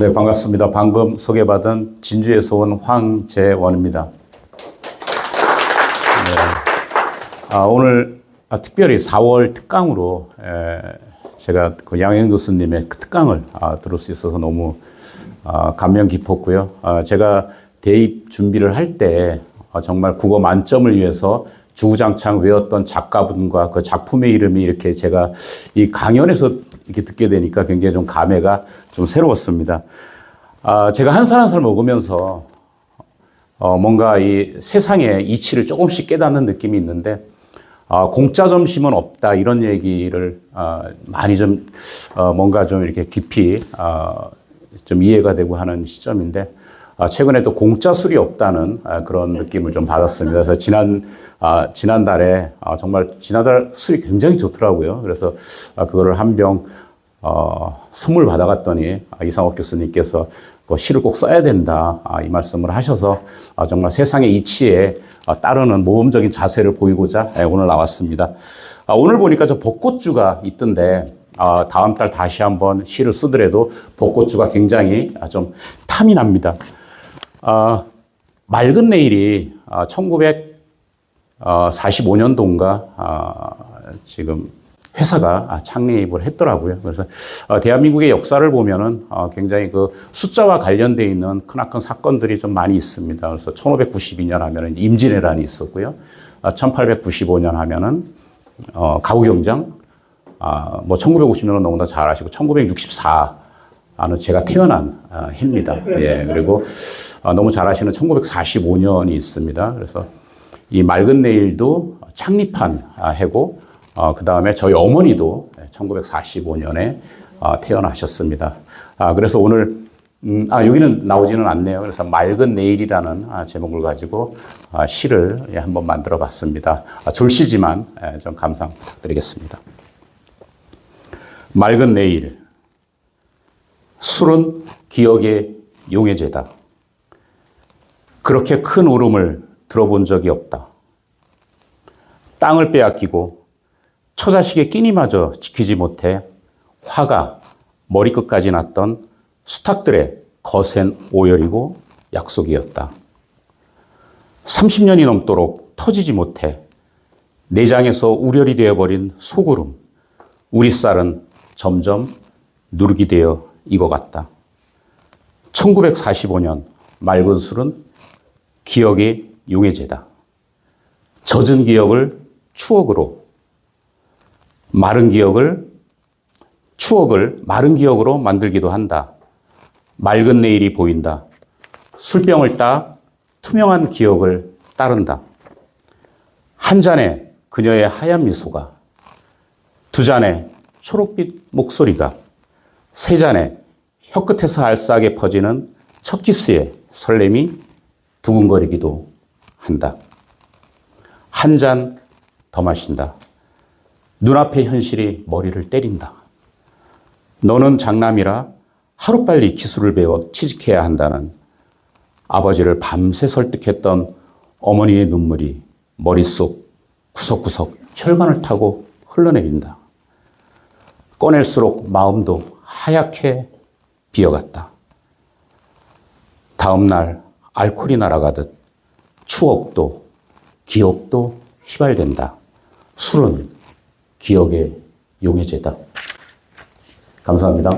네, 반갑습니다. 방금 소개받은 진주에서 온 황재원입니다. 네. 아, 오늘 아, 특별히 4월 특강으로 에, 제가 그 양현 교수님의 그 특강을 아, 들을 수 있어서 너무 아, 감명 깊었고요. 아, 제가 대입 준비를 할때 아, 정말 국어 만점을 위해서 주구장창 외웠던 작가분과 그 작품의 이름이 이렇게 제가 이 강연에서 이렇게 듣게 되니까 굉장히 좀 감회가 좀 새로웠습니다. 아, 제가 한 살 한 살 먹으면서 어, 뭔가 이 세상의 이치를 조금씩 깨닫는 느낌이 있는데 아, 공짜 점심은 없다 이런 얘기를 아, 많이 좀 어, 뭔가 좀 이렇게 깊이 아, 좀 이해가 되고 하는 시점인데 아, 최근에 또 공짜 술이 없다는 아, 그런 느낌을 좀 받았습니다. 그래서 지난 아, 지난달에 아, 정말 지난달 술이 굉장히 좋더라고요. 그래서 아, 그거를 한병 어, 선물 받아갔더니 아, 이상옥 교수님께서 그 시를 꼭 써야 된다 아, 이 말씀을 하셔서 아, 정말 세상의 이치에 아, 따르는 모범적인 자세를 보이고자 예, 오늘 나왔습니다. 아, 오늘 보니까 저 벚꽃주가 있던데 아, 다음 달 다시 한번 시를 쓰더라도 벚꽃주가 굉장히 아, 좀 탐이 납니다. 아, 맑은 내일이 아, 1945년도인가 아, 지금 회사가 아, 창립을 했더라고요. 그래서 어, 대한민국의 역사를 보면은 어, 굉장히 그 숫자와 관련돼 있는 크나큰 사건들이 좀 많이 있습니다. 그래서 1592년 하면은 임진왜란이 있었고요. 1895년 하면은 어, 가구경장, 아, 뭐 1950년은 너무나 잘 아시고 1964는 제가 태어난 아, 해입니다. 예, 그리고 아, 너무 잘 아시는 1945년이 있습니다. 그래서 이 맑은 내일도 창립한 아, 해고, 어, 그 다음에 저희 어머니도 1945년에 어, 태어나셨습니다. 아, 그래서 오늘, 음, 아, 여기는 나오지는 않네요. 그래서 맑은 내일이라는 아, 제목을 가지고 아, 시를 예, 한번 만들어 봤습니다. 아, 졸시지만 예, 좀 감상 부탁드리겠습니다. 맑은 내일. 술은 기억의 용해제다. 그렇게 큰 울음을 들어본 적이 없다. 땅을 빼앗기고 처자식의 끼니마저 지키지 못해 화가 머리끝까지 났던 수탉들의 거센 오열이고 약속이었다. 30년이 넘도록 터지지 못해 내장에서 우열이 되어버린 소구름, 우리 쌀은 점점 누르기 되어 익어갔다. 1945년 맑은 술은 기억의 용해제다. 젖은 기억을 추억으로, 마른 기억을, 추억을 마른 기억으로 만들기도 한다. 맑은 내일이 보인다. 술병을 따 투명한 기억을 따른다. 한 잔에 그녀의 하얀 미소가, 두 잔에 초록빛 목소리가, 세 잔에 혀끝에서 알싸하게 퍼지는 첫 키스의 설렘이 두근거리기도 한다. 한 잔 더 마신다. 눈앞의 현실이 머리를 때린다. 너는 장남이라 하루빨리 기술을 배워 취직해야 한다는 아버지를 밤새 설득했던 어머니의 눈물이 머릿속 구석구석 혈관을 타고 흘러내린다. 꺼낼수록 마음도 하얗게 비어갔다. 다음 날 알코올이 날아가듯 추억도 기억도 휘발된다. 술은 기억의 용해제다. 감사합니다.